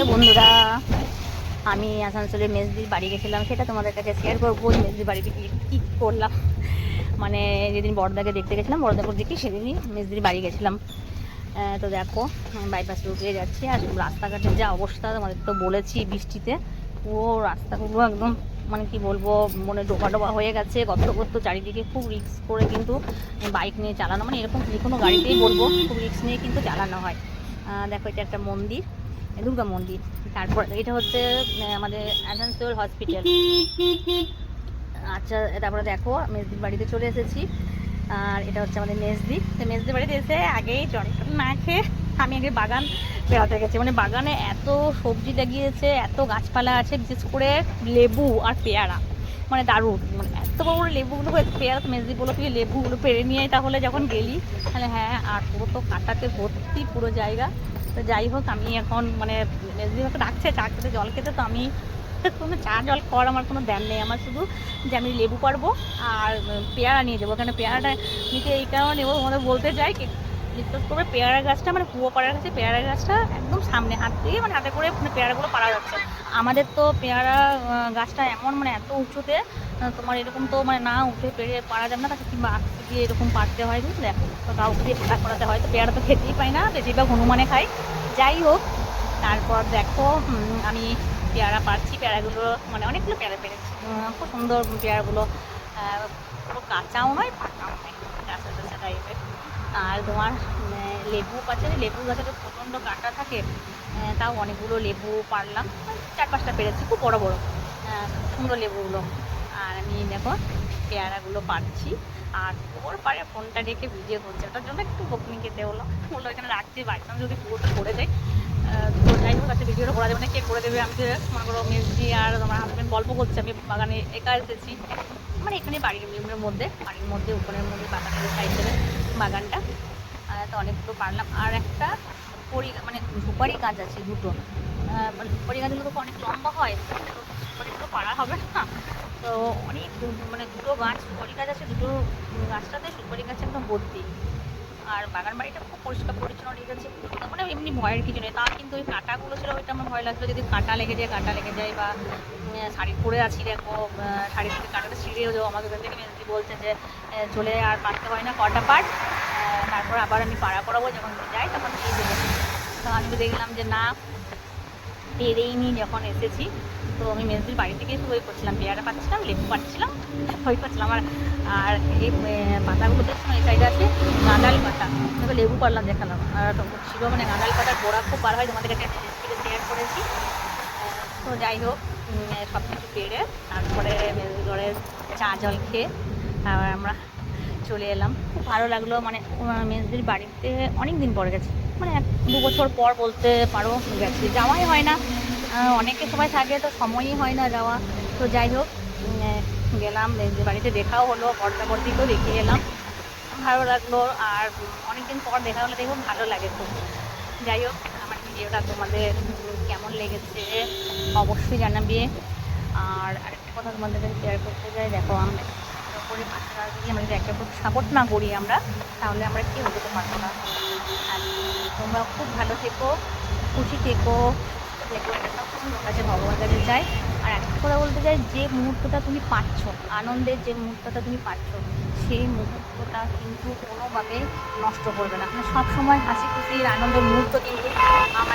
বন্ধুরা, আমি আসানসোলের মেজদির বাড়ি গেছিলাম, সেটা তোমাদের কাছে শেয়ার করব মেজদির বাড়িতে কী করলাম। মানে যেদিন বড়দাকে দেখতে গেছিলাম বড়দাপুর দিকে সেদিনই মেজদির বাড়ি গেছিলাম। তো দেখো বাইপাস রুটে যাচ্ছি, আর রাস্তাঘাটের যা অবস্থা, তোমাদের তো বলেছি বৃষ্টিতে, পুরো রাস্তাগুলো একদম মানে কি বলব, মনে ডোবা ডোবা হয়ে গেছে গর্ত গর্ত চারিদিকে খুব রিক্স করে কিন্তু বাইক নিয়ে চালানো মানে এরকম যে কোনো গাড়িতেই বলব, খুব রিক্স নিয়ে কিন্তু চালানো হয়। দেখো, এটা একটা মন্দির। দুর্গা মন্দির। তারপর এটা হচ্ছে আমাদের আসানসোল হসপিটাল। আচ্ছা তারপরে দেখো, মেজদির বাড়িতে চলে এসেছি। আর এটা হচ্ছে আমাদের মেজদি। তো মেজদির বাড়িতে এসে আগেই জল না খেয়ে আমি আগে বাগান বেড়াতে গেছি। মানে বাগানে এত সবজি লাগিয়েছে, এত গাছপালা আছে, বিশেষ করে লেবু আর পেয়ারা। মানে দারুণ। মানে এত বড় বড় লেবুগুলো পেয়ারা তো মেজদি বলো তুই লেবুগুলো পেরে নিয়ে তাহলে যখন গেলি। তাহলে হ্যাঁ আর পুরো তো কাটাতে ভর্তি পুরো জায়গা। তো যাই হোক, আমি এখন মানে আমাকে ডাকছে, চা খেতে, জল খেতে, তো আমি কোনো চা, জল খাওয়ার আমার কোনো দ্যান নেই। আমার শুধু যে আমি লেবু পারব আর পেয়ারা নিয়ে যাব। কেন পেয়ারাটা নিতে এই কারণে নেব তোমাদের বলতে চাই বিশ্বাস করবে পেয়ারা গাছটা মানে কুয়ো পাড়ার কাছে পেয়ারা গাছটা একদম সামনে, হাত দিয়ে মানে হাতে করে মানে পেয়ারাগুলো পাড়া যাচ্ছে। আমাদের তো পেয়ারা গাছটা এমন মানে এত উঁচুতে তোমার এরকম তো মানে না উঠে পেরে পারা যাবে না, তাকে কিংবা আঁকতে দিয়ে এরকম পারতে হয়, বুঝলে? তো কাউকে দিয়ে পাড়া করাতে হয়, তো পেয়ারা তো খেতেই পাই না বেশিরভাগ হনুমানে খাই যাই হোক, তারপর দেখো আমি পেয়ারা পাচ্ছি পেয়ারাগুলো মানে অনেকগুলো পেয়ারা পেরেছি। খুব সুন্দর পেয়ারাগুলো। পুরো কাঁচাও নয়, পাকাও নয় কাঁচা কাঁচা টাইপের আর তোমার লেবু পাচ্ছে লেবু গাছে তো প্রচণ্ড কাঁটা থাকে তাও অনেকগুলো লেবু পারলাম চার পাঁচটা পেরেছি, খুব বড় বড়। সুন্দর লেবুগুলো। আর আমি দেখো পেয়ারাগুলো পাচ্ছি আর ওর পারে ফোনটা রেখে ভিডিও করছে, ওটার জন্য একটু বকনি খেতে হলো। বলল এখানে রাখছি বাইচান্স যদি পুরোটা করে দেয় তো যাই হোক আজকে ভিডিওটা করা যাবে না, কে করে দেবে? আমি মনে করো মেসি আর আমার হাজব্যান্ড গল্প করছে, আমি বাগানে একা এসেছি। মানে এখানে বাড়ির মেয়ের মধ্যে, বাড়ির মধ্যে উঠোনের মধ্যে, বাগানের সাইডে বাগানটা। তো অনেকগুলো পারলাম আর একটা সুপারি মানে সুপারি গাছ আছে দুটো। মানে সুপারি গাছগুলো তো অনেক লম্বা হয় সুপারিগুলো পারা হবে না? তো অনেক মানে দুটো গাছ সুপারি গাছ আছে, দুটো গাছটাতে সুপারি গাছ একদম ভর্তি। আর বাগান বাড়িটা খুব পরিষ্কার পরিচ্ছন্ন রেখেছে মানে এমনি ভয়ের কিছু নেই। তা কিন্তু ওই কাঁটাগুলো ছিল, ওইটা আমার ভয় লাগছিল। যদি কাঁটা লেগে যায়, কাঁটা লেগে যায় বা শাড়ি পরে আছি, দেখো শাড়ি থেকে কাঁটাটা ছিঁড়েও যাও। আমাদের ওখান থেকে মেজদি বলছে যে চলে আর পারতে হয় না কটা পাট তারপর আবার আমি পাড়া করাবো যখন যাই, তখন দিয়ে দেবো। তো আমি দেখলাম যে, না পেরেই নি যখন এসেছি, তো আমি মেজদির বাড়ি থেকে এসে বই করছিলাম পেয়ারা পাচ্ছিলাম, লেবু পাচ্ছিলাম বই করছিলাম আর আর এই পাতাগুলো দেখছিলাম এই সাইডে আছে গাঁদাল পাতা। দেখো লেবু পারলাম দেখালাম। আর ছিল মানে গাঁদাল পাতার গোড়া খুব বার হয় তোমাদের কাছে রেসিপিটা শেয়ার করেছি। তো যাই হোক সব কিছু পেরে তারপরে মেজদির ঘরে চা জল খেয়ে আবার আমরা চলে এলাম। খুব ভালো লাগল। মানে মেজদির বাড়িতে অনেক দিন পর গেছি। মানে এক, দু বছর পর বলতে পারো গেছি। যাওয়াই হয় না। অনেকে সবাই থাকে, তো সময়ই হয় না যাওয়া। তো যাই হোক গেলাম। মেজদির বাড়িতে দেখাও হলো পর্দাপর্দিকেও দেখে এলাম। ভালো লাগল। আর অনেকদিন পর দেখা হলে দেখুন ভালো লাগে খুব। যাই হোক, আমার ভিডিওটা তোমাদের কেমন লেগেছে অবশ্যই জানাবে। আর আরেকটা কথা তোমাদের শেয়ার করতে চাই, দেখো আমরা পাশে না যদি যদি একে অপরকে সাপোর্ট না করি আমরা, তাহলে আমরা কেউ হতে পারব না। আর তোমরা খুব ভালো থেকো, খুশি থেকো। সব কাছে ভগবানের কাছে চাই আর একটা কথা বলতে চাই, যে মুহূর্তটা তুমি পাচ্ছ, আনন্দের যে মুহূর্তটা তুমি পাচ্ছ, সেই মুহূর্তটা কিন্তু কোনোভাবে নষ্ট করবে না। মানে সবসময় হাসি খুশির আনন্দের মুহূর্ত কিন্তু আমার